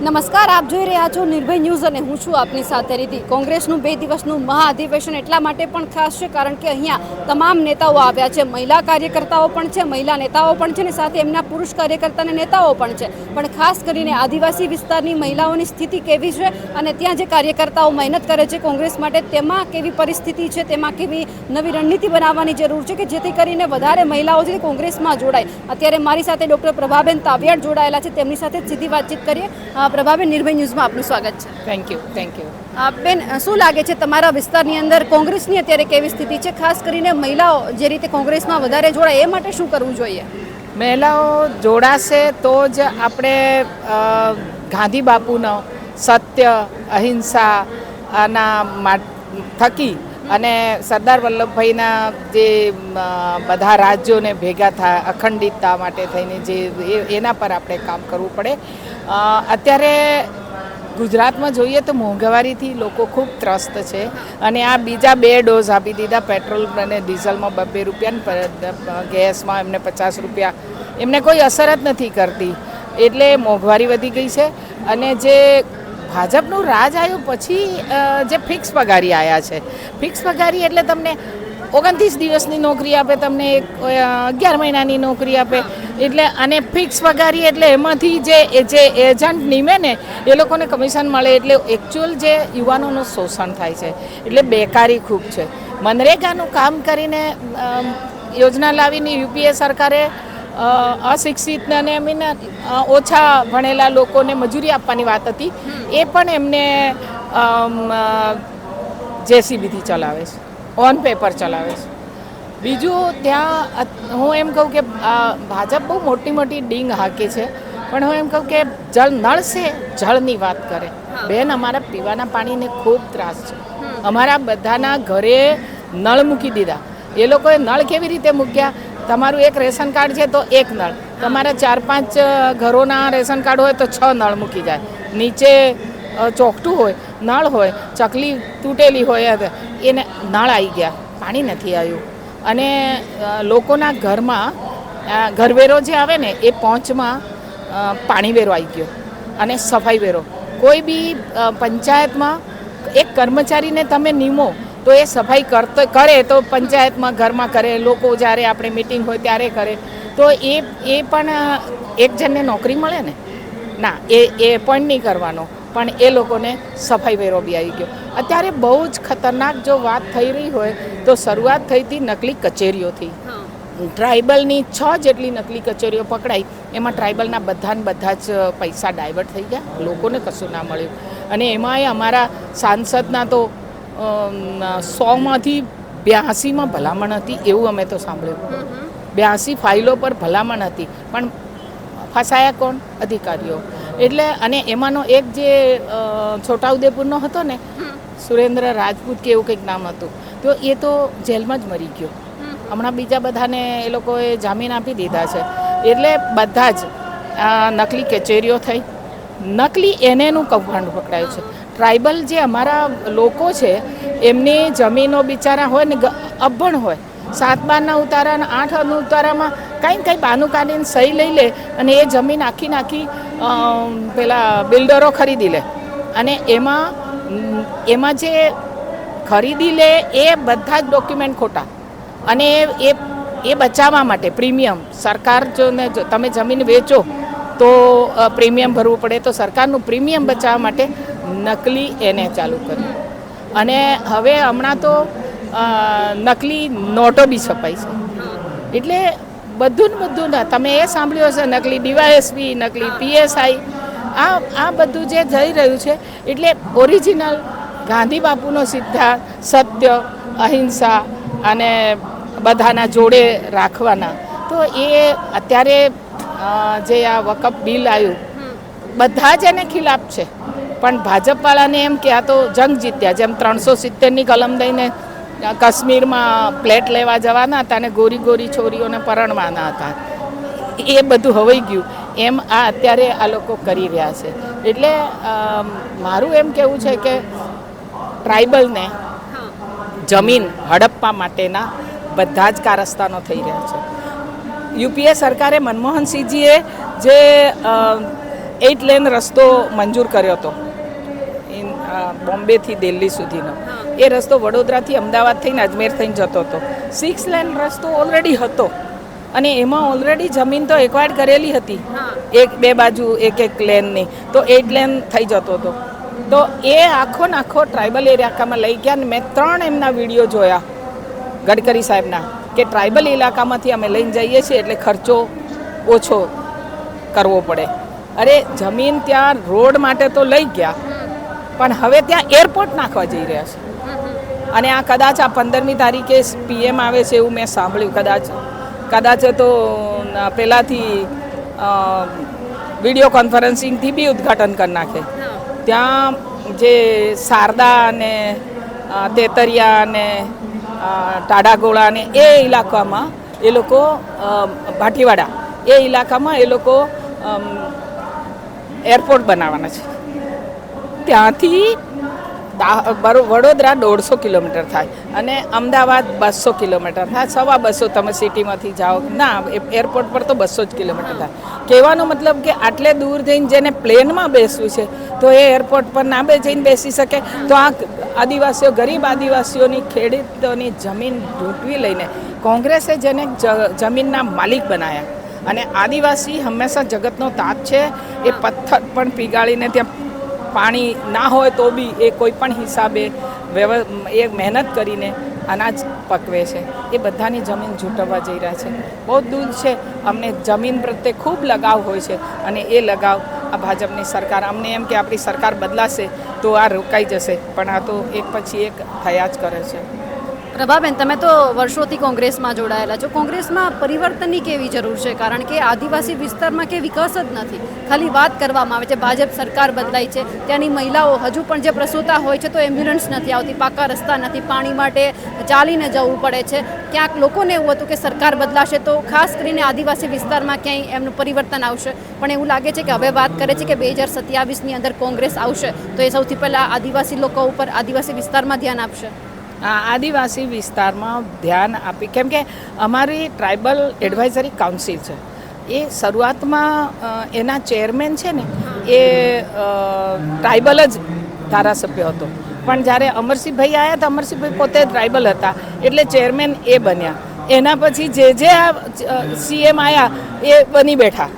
નમસ્કાર, આપ જોઈ રહ્યા છો નિર્ભય ન્યૂઝ અને હું છું આપની સાથે રીતિ કોંગ્રેસનું બે દિવસનું મહાઅધિવેશન એટલા માટે પણ ખાસ છે, કારણ કે અહીંયા તમામ નેતાઓ આવ્યા છે. મહિલા કાર્યકર્તાઓ પણ છે, મહિલા નેતાઓ પણ છે ને સાથે એમના પુરુષ કાર્યકર્તા અને નેતાઓ પણ છે. પણ ખાસ કરીને આદિવાસી વિસ્તારની મહિલાઓની સ્થિતિ કેવી છે અને ત્યાં જે કાર્યકર્તાઓ મહેનત કરે છે કોંગ્રેસ માટે, તેમાં કેવી પરિસ્થિતિ છે, તેમાં કેવી નવી રણનીતિ બનાવવાની જરૂર છે કે જેથી કરીને વધારે મહિલાઓ છે કોંગ્રેસમાં જોડાય. અત્યારે મારી સાથે ડૉક્ટર પ્રભાબેન તાવિયાડ જોડાયેલા છે. તેમની સાથે સીધી વાતચીત કરીએ. પ્રભાબેન નિર્ભય ન્યૂઝમાં આપનું સ્વાગત છે. થેન્ક યુ થેન્ક યુ બેન શું લાગે છે તમારા વિસ્તારની અંદર કોંગ્રેસની અત્યારે કેવી સ્થિતિ છે? ખાસ કરીને મહિલાઓ જે રીતે કોંગ્રેસમાં વધારે જોડાય એ માટે શું કરવું જોઈએ? મહિલાઓ જોડાશે તો જ આપણે ગાંધી બાપુનો સત્ય અહિંસા આના થકી અને સરદાર વલ્લભભાઈના જે બધા રાજ્યોને ભેગા થાય અખંડિતતા માટે થઈને જે એના પર આપણે કામ કરવું પડે. અત્યારે ગુજરાતમાં જોઈએ તો મોંઘવારીથી લોકો ખૂબ ત્રસ્ત છે અને આ બીજા બે ડોઝ આપી દીધા, પેટ્રોલ અને ડીઝલમાં બબ્બે રૂપિયા ગેસમાં એમને પચાસ રૂપિયા. એમને કોઈ અસર જ નથી કરતી. એટલે મોંઘવારી વધી ગઈ છે અને જે ભાજપનું રાજ આવ્યું પછી જે ફિક્સ પગારી આવ્યા છે. ફિક્સ પગારી એટલે તમને ઓગણત્રીસ દિવસની નોકરી આપે, તમને એક અગિયાર મહિનાની નોકરી આપે. એટલે અને ફિક્સ પગારી એટલે એમાંથી જે જે એજન્ટ નીમે ને, એ લોકોને કમિશન મળે એટલે એકચ્યુઅલ જે યુવાનોનું શોષણ થાય છે. એટલે બેકારી ખૂબ છે. મનરેગાનું કામ કરીને યોજના લાવીને યુપીએ સરકારે અશિક્ષિત અને મીન ઓછા ભણેલા લોકોને મજૂરી આપવાની વાત હતી. એ પણ એમને જેસીબીથી ચલાવે છે. ઓન પેપર ચલાવે છે. બીજું ત્યાં હું એમ કહું કે ભાજપ બહુ મોટી મોટી ડીંગ હાકે છે પણ હું એમ કહું કે જળ નળ છે જળની વાત કરે. બેન અમારા પીવાના પાણીને ખૂબ ત્રાસ છે. અમારા બધાના ઘરે નળ મૂકી દીધા. એ લોકોએ નળ કેવી રીતે મૂક્યા? તમારું એક રેશન કાર્ડ છે તો એક નળ. તમારા ચાર પાંચ ઘરોના રેશન કાર્ડ હોય તો છ નળ મૂકી જાય. નીચે ચોકઠું હોય નળ હોય ચકલી તૂટેલી હોય એને નળ આવી ગયા. પાણી નથી આવ્યું. અને લોકોના ઘરમાં ઘરવેરો જે આવે ને, એ પહોંચમાં પાણીવેરો પાણી વેરો આવી ગયો અને સફાઈ વેરો. કોઈ બી પંચાયતમાં એક કર્મચારીને તમે નિમો તો એ સફાઈ કરતો, કરે તો પંચાયતમાં ઘરમાં કરે, લોકો જ્યારે આપણે મિટિંગ હોય ત્યારે કરે. તો એ એ પણ એક જણને નોકરી મળે ને? ના, એ એ પણ નહીં કરવાનો. પણ એ લોકોને સફાઈ વેરો બી આવી ગયો. અત્યારે બહુ જ ખતરનાક જો વાત થઈ રહી હોય તો શરૂઆત થઈ હતી નકલી કચેરીઓથી. ટ્રાઇબલની છ જેટલી નકલી કચેરીઓ પકડાઈ એમાં ટ્રાઇબલના બધા ને બધા જ પૈસા ડાયવર્ટ થઈ ગયા લોકોને કશું ના મળ્યું. અને એમાંય અમારા સાંસદના તો સોમાંથી બ્યાસીમાં ભલામણ હતી એવું અમે તો સાંભળ્યું. બ્યાસી ફાઇલો પર ભલામણ હતી પણ ફસાયા કોણ? અધિકારીઓ. એટલે અને એમાંનો એક જે છોટાઉદેપુરનો હતો ને સુરેન્દ્ર રાજપૂત કે એવું કંઈક નામ હતું તો એ તો જેલમાં જ મરી ગયો. હમણાં બીજા બધાને એ લોકોએ જામીન આપી દીધા છે. એટલે બધા જ આ નકલી કચેરીઓ થઈ. નકલી એનેનું કૌભાંડ પકડાયું છે. ટ્રાઇબલ જે અમારા લોકો છે એમની જમીનો બિચારા હોય ને અભણ હોય. સાત બારના ઉતારા અને આઠ ઉતારામાં કંઈ કંઈ બાનું કાઢીને સહી લઈ લે અને એ જમીન આખી નાખી પેલા બિલ્ડરો ખરીદી લે. અને એમાં એમાં જે ખરીદી લે એ બધા જ ડોક્યુમેન્ટ ખોટા. અને એ એ બચાવવા માટે પ્રીમિયમ સરકાર જો ને જો, તમે જમીન વેચો તો પ્રીમિયમ ભરવું પડે તો સરકારનું પ્રીમિયમ બચાવવા માટે નકલી એને ચાલુ કર્યું. અને હવે હમણાં તો નકલી નોટો બી છપાઈ છે. એટલે બધું ને બધું તમે એ સાંભળ્યું હશે, નકલી ડીવાયએસપી, નકલી પીએસઆઈ. આ આ બધું જે જઈ રહ્યું છે, એટલે ઓરિજિનલ ગાંધી બાપુનો સિદ્ધાંત, સત્ય, અહિંસા અને બધાના જોડે રાખવાના. તો એ અત્યારે જે આ વકફ બિલ આવ્યું, બધા જ એને ખિલાફ છે. પણ ભાજપવાળાને એમ કે આ તો જંગ જીત્યા, જેમ ત્રણસો સિત્તેરની કલમ દઈને કાશ્મીરમાં પ્લેટ લેવા જવાના હતા અને ગોરી ગોરી છોરીઓને પરણવાના હતા. એ બધું હવાઈ ગયું. એમ આ અત્યારે આ લોકો કરી રહ્યા છે. એટલે મારું એમ કહેવું છે કે ટ્રાઇબલને જમીન હડપ્પા માટેના બધા જ કારસ્તાનો થઈ રહ્યા છે. યુપીએ સરકારે મનમોહનસિંહજીએ જે એટ લેન રસ્તો મંજૂર કર્યો હતો બોમ્બેથી દિલ્હી સુધીનો. એ રસ્તો વડોદરાથી અમદાવાદ થઈને અજમેર થઈને જતો હતો. સિક્સ લેન રસ્તો ઓલરેડી હતો. અને એમાં ઓલરેડી જમીન તો એક્વાયર્ડ કરેલી હતી. એક બે બાજુ એક એક લેનની તો એટ લેન થઈ જતો હતો. તો એ આખો ને આખો ટ્રાઇબલ એરિયામાં લઈ ગયા ને મેં ત્રણ એમના વીડિયો જોયા. ગડકરી સાહેબના કે ટ્રાઇબલ ઇલાકામાંથી અમે લઈને જઈએ છીએ એટલે ખર્ચો ઓછો કરવો પડે. અરે જમીન ત્યાં રોડ માટે તો લઈ ગયા. પણ હવે ત્યાં એરપોર્ટ નાખવા જઈ રહ્યા છે. અને આ કદાચ આ પંદરમી તારીખે પીએમ આવે છે એવું મેં સાંભળ્યું. કદાચ કદાચ તો પહેલાંથી વીડિયો કોન્ફરન્સિંગથી બી ઉદ્ઘાટન કરી નાખે. ત્યાં જે શારદા અને તેતરિયા અને ટાડાગોળા અને એ ઇલાકામાં એ લોકો ભાટીવાડા, એ ઇલાકામાં એ લોકો એરપોર્ટ બનાવવાના છે. ત્યાંથી વડોદરા દોઢસો કિલોમીટર થાય અને અમદાવાદ બસો કિલોમીટર થાય. સવા બસો તમે સિટીમાંથી જાઓ. ના એરપોર્ટ પર તો બસો જ કિલોમીટર થાય. કહેવાનો મતલબ કે આટલે દૂર જઈને જેને પ્લેનમાં બેસવું છે, તો એ એરપોર્ટ પર ના બે જઈને બેસી શકે. તો આ આદિવાસીઓ, ગરીબ આદિવાસીઓની ખેડૂતોની જમીન લૂંટવી લઈને કોંગ્રેસે જેને જમીનના માલિક બનાવ્યા અને આદિવાસી હંમેશા જગતનો તાત છે. એ પથ્થર પણ પીગાળીને ત્યાં પાણી ના હોય તો બી એ કોઈ પણ હિસાબે વ્યવ, એ મહેનત કરીને અનાજ પકવે છે. એ બધાની જમીન ઝૂંટવવા જઈ રહ્યા છે. બહુ દૂર છે. અમને જમીન પ્રત્યે ખૂબ લગાવ હોય છે અને એ લગાવ આ ભાજપની સરકાર, અમને એમ કે આપણી સરકાર બદલાશે તો આ રોકાઈ જશે. પણ આ તો એક પછી એક થયા જ કરે છે. પ્રભાબેન, તમે તો વર્ષોથી કોંગ્રેસમાં જોડાયેલા છો. કોંગ્રેસમાં પરિવર્તનની કેવી જરૂર છે? કારણ કે આદિવાસી વિસ્તારમાં કે વિકાસ જ નથી. ખાલી વાત કરવામાં આવે છે, ભાજપ સરકાર બદલાઈ છે. ત્યાંની મહિલાઓ હજુ પણ જે પ્રસૂતા હોય છે, તો એમ્બ્યુલન્સ નથી આવતી, પાકા રસ્તા નથી, પાણી માટે ચાલીને જવું પડે છે. ક્યાંક લોકોને એવું હતું કે સરકાર બદલાશે, તો ખાસ કરીને આદિવાસી વિસ્તારમાં ક્યાંય એમનું પરિવર્તન આવશે. પણ એવું લાગે છે કે હવે વાત કરે છે કે બે હજાર સત્યાવીસની અંદર કોંગ્રેસ આવશે, તો એ સૌથી પહેલાં આદિવાસી લોકો ઉપર આદિવાસી વિસ્તારમાં ધ્યાન આપશે. આદિવાસી વિસ્તારમાં ધ્યાન આપી. કેમ કે અમારી ટ્રાઇબલ એડવાઇઝરી કાઉન્સિલ છે. એ શરૂઆતમાં એના ચેરમેન છે ને, એ ટ્રાઇબલ જ ધારાસભ્ય હતો. પણ જ્યારે અમરસિંહભાઈ આવ્યા તો અમરસિંહભાઈ પોતે ટ્રાઇબલ હતા. એટલે ચેરમેન એ બન્યા. એના પછી જે જે સીએમ આવ્યા એ બની બેઠા.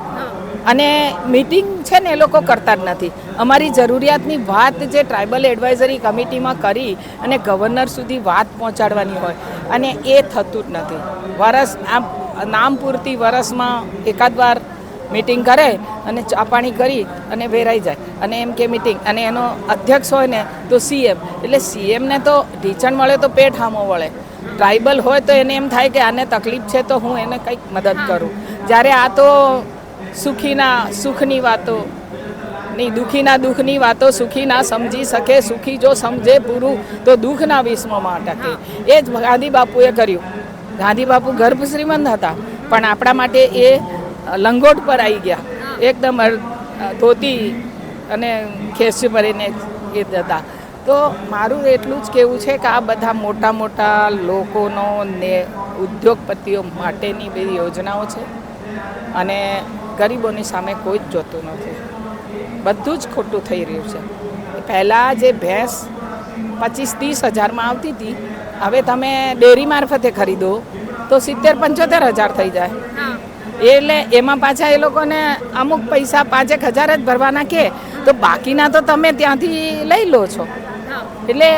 અને મીટિંગ છે ને એ લોકો કરતા જ નથી. અમારી જરૂરિયાતની વાત જે ટ્રાઇબલ એડવાઇઝરી કમિટીમાં કરી અને ગવર્નર સુધી વાત પહોંચાડવાની હોય, અને એ થતું જ નથી. વરસ આમ, નામ પૂરતી વરસમાં એકાદ વાર મીટિંગ કરે અને ચા પાણી કરી અને વેરાઈ જાય. અને એમ કે મીટિંગ અને એનો અધ્યક્ષ હોય ને તો સીએમ એટલે સીએમને તો ઢીચણ મળે તો પેટ હામો વળે. ટ્રાઇબલ હોય તો એને એમ થાય કે આને તકલીફ છે તો હું એને કંઈક મદદ કરું. જ્યારે આ તો સુખીના સુખની વાતો. નહીં દુઃખીના દુઃખની વાતો સુખી ના સમજી શકે, સુખી જો સમજે પૂરું, તો દુઃખના વિશ્વમાં અટકે. એ જ ગાંધી બાપુએ કર્યું. ગાંધી બાપુ ગર્ભ શ્રીમંત હતા, પણ આપણા માટે એ લંગોટ પર આવી ગયા. એકદમ ધોતી અને ખેસી ભરીને એ હતા. તો મારું એટલું જ કહેવું છે કે આ બધા મોટા મોટા લોકોનો ને ઉદ્યોગપતિઓ માટેની બધી યોજનાઓ છે. અને ગરીબોની સામે કોઈ જ જોતું નથી. બધું જ ખોટું થઈ રહ્યું છે. પહેલાં જે ભેંસ પચીસ ત્રીસ હજારમાં આવતી હતી હવે તમે ડેરી મારફતે ખરીદો તો સિત્તેર પંચોતેર હજાર થઈ જાય. એટલે એમાં પાછા એ લોકોને અમુક પૈસા પાંચેક હજાર જ ભરવાના કે તો બાકીના તો તમે ત્યાંથી લઈ લો છો. એટલે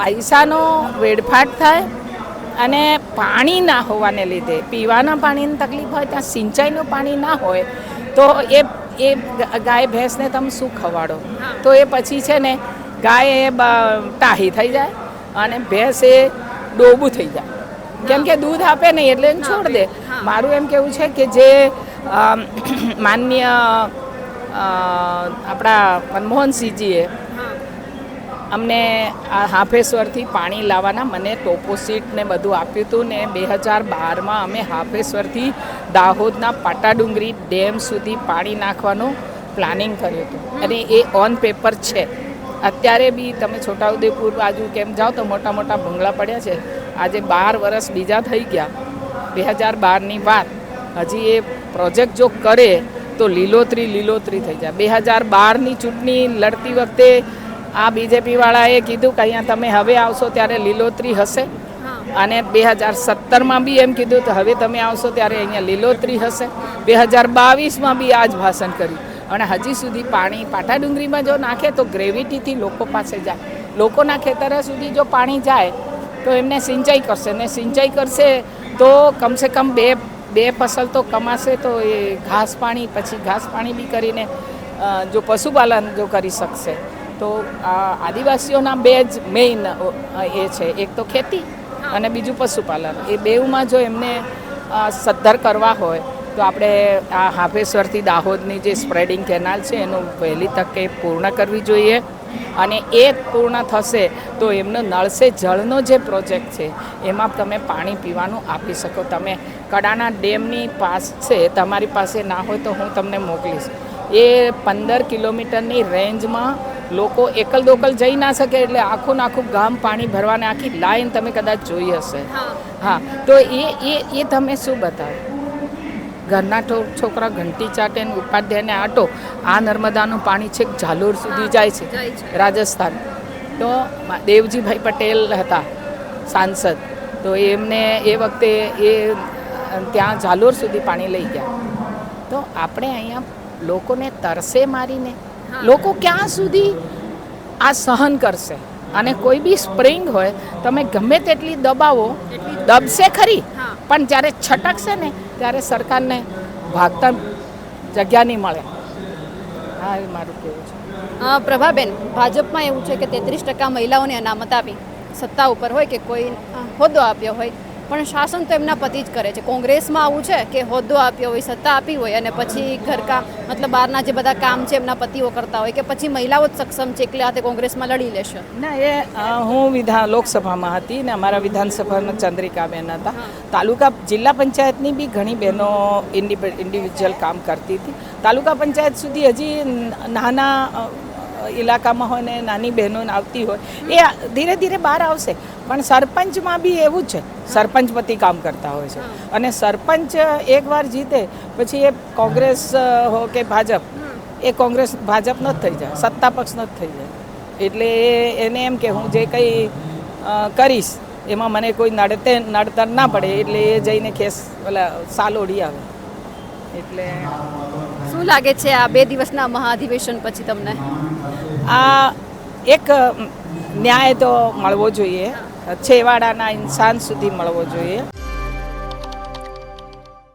પૈસાનો વેડફાટ થાય અને પાણી ના હોવાને લીધે પીવાના પાણીની તકલીફ હોય ત્યાં સિંચાઈનું પાણી ના હોય તો એ એ ગાય ભેંસને તમે શું ખવાડો? તો એ પછી છે ને ગાય એ ટાહી થઈ જાય અને ભેંસ એ ડોબું થઈ જાય. કેમ કે દૂધ આપે નહીં એટલે એને છોડ દે. મારું એમ કેવું છે કે જે માન્ય આપણા મનમોહનસિંહજીએ અમને આ હાફેશ્વરથી પાણી લાવવાના મને ટોપોસીટ ને બધું આપ્યું હતું ને બે હજાર બારમાં અમે હાફેશ્વરથી દાહોદના પાટાડુંગરી ડેમ સુધી પાણી નાખવાનું પ્લાનિંગ કર્યું હતું. અને એ ઓન પેપર છે. અત્યારે બી તમે છોટાઉદેપુર બાજુ કેમ જાઓ તો મોટા મોટા ભૂંગળા પડ્યા છે. આજે બાર વર્ષ બીજા થઈ ગયા. બે હજાર બારની વાત. હજી એ પ્રોજેક્ટ જો કરે તો લીલોતરી લીલોતરી થઈ જાય. બે હજાર બારની ચૂંટણી લડતી વખતે આ બીજેપીવાળાએ કીધું કે અહીંયા તમે હવે આવશો ત્યારે લીલોતરી હશે. અને બે હજાર સત્તરમાં બી એમ કીધું તો હવે તમે આવશો ત્યારે અહીંયા લીલોતરી હશે. બે હજાર બાવીસમાં બી આ જ ભાષણ કર્યું. અને હજી સુધી પાણી પાટા ડુંગરીમાં જો નાખે તો ગ્રેવિટીથી લોકો પાસે જાય. લોકોના ખેતર સુધી જો પાણી જાય તો એમને સિંચાઈ કરશે. ને સિંચાઈ કરશે તો કમસે કમ બે બે ફસલ તો કમાશે તો એ ઘાસ પાણી પછી ઘાસ પાણી બી કરીને જો પશુપાલન જો કરી શકશે. તો આદિવાસીઓના બે જ મેઇન એ છે. એક તો ખેતી અને બીજું પશુપાલન. એ બેઉમાં જો એમને સદ્ધર કરવા હોય, તો આપણે આ હાફેશ્વરથી દાહોદની જે સ્પ્રેડિંગ કેનાલ છે, એનું વહેલી તકે પૂર્ણ કરવી જોઈએ. અને એ પૂર્ણ થશે, તો એમનો નળસે જળનો જે પ્રોજેક્ટ છે, એમાં તમે પાણી પીવાનું આપી શકો. તમે કડાના ડેમની પાસ છે, તમારી પાસે ના હોય તો હું તમને મોકલીશ. એ પંદર કિલોમીટરની રેન્જમાં લોકો એકલ દોકલ જઈ ના શકે એટલે આખું ને આખું ગામ પાણી ભરવાને આખી લાઈન તમે કદાચ જોઈ હશે. હા. તો એ એ એ તમે શું બતાવો? ઘરના છોકરા ઘંટી ચાટે ને ઉપાધ્યાયને આટો આ નર્મદાનું પાણી છેક ઝાલોર સુધી જાય છે રાજસ્થાન. તો દેવજીભાઈ પટેલ હતા સાંસદ. તો એમને એ વખતે એ ત્યાં ઝાલોર સુધી પાણી લઈ ગયા. તો આપણે અહીંયા લોકોને તરસે મારીને લોકો ક્યાં સુધી આ સહન કરશે? અને કોઈ બી સ્પ્રિંગ હોય તમે ગમે તેટલી દબાવો દબશે ખરી. પણ જ્યારે છટકશે ને ત્યારે સરકારને ભાગતા જગ્યા નહીં મળે. હા એ મારું કહેવું છે. પ્રભાબેન ભાજપમાં એવું છે કે તેત્રીસ ટકા મહિલાઓને અનામત આપી સત્તા ઉપર હોય કે કોઈ હોદ્દો આપ્યો હોય પણ શાસન તો એમના પતિ જ કરે છે. કોંગ્રેસમાં આવું છે કે હોદ્દો આપ્યો હોય સત્તા આપી હોય અને પછી ઘરકામ મતલબ બહારના જે બધા કામ છે એમના પતિઓ કરતા હોય કે પછી મહિલાઓ જ સક્ષમ છે એકલે હાથે કોંગ્રેસમાં લડી લેશે? ના એ હું વિધાન લોકસભામાં હતી ને અમારા વિધાનસભાના ચંદ્રિકાબેન હતા. તાલુકા જિલ્લા પંચાયતની બી ઘણી બહેનો ઇન્ડિવિજ્યુઅલ કામ કરતી હતી. તાલુકા પંચાયત સુધી હજી નાના ઇલાકામાં હોય ને નાની બહેનો આવતી હોય એ ધીરે ધીરે બહાર આવશે. પણ સરપંચમાં બી એવું જ છે. સરપંચ પતિ કામ કરતા હોય છે. અને સરપંચ એકવાર જીતે પછી એ કોંગ્રેસ હો કે ભાજપ એ કોંગ્રેસ ભાજપનો જ થઈ જાય. સત્તા પક્ષનો જ થઈ જાય. એટલે એ- એને એમ કે હું જે કંઈ કરીશ એમાં મને કોઈ નડતે નડતર ના પડે. એટલે એ જઈને ખેસ ઓલા સાલ ઓઢી આવે. એટલે શું લાગે છે આ બે દિવસના મહાધિવેશન પછી તમને? આ એક ન્યાય તો મળવો જોઈએ. છેવાડાના ઇન્સાન સુધી મળવો જોઈએ.